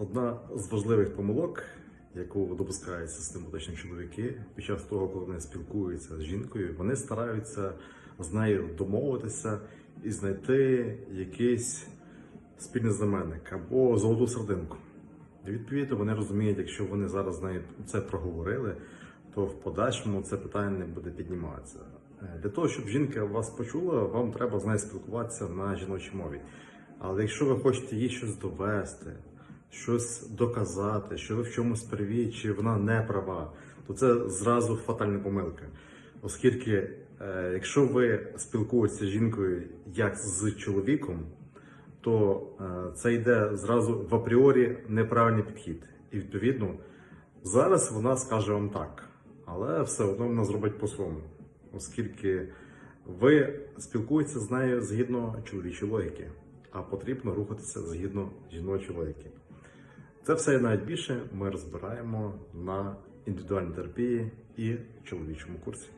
Одна з важливих помилок, яку допускають систематичні чоловіки під час того, коли вони спілкуються з жінкою, вони стараються з нею домовитися і знайти якийсь спільний знаменник або золоту серединку. Відповідно вони розуміють, якщо вони зараз з нею це проговорили, то в подальшому це питання не буде підніматися. Е, Для того, щоб жінка вас почула, вам треба з нею спілкуватися на жіночій мові. Але якщо ви хочете їй щось довести, щось доказати, що ви в чомусь праві, чи вона не права, то це зразу фатальна помилка. Оскільки, е, якщо ви спілкуєтеся з жінкою як з чоловіком, то е, це йде зразу в апріорі неправильний підхід. І відповідно зараз вона скаже вам так, але все одно вона зробить по-своєму, оскільки ви спілкуєтеся з нею згідно чоловічої логіки, а потрібно рухатися згідно жіночої логіки. Це все і навіть більше ми розбираємо на індивідуальній терапії і чоловічому курсі.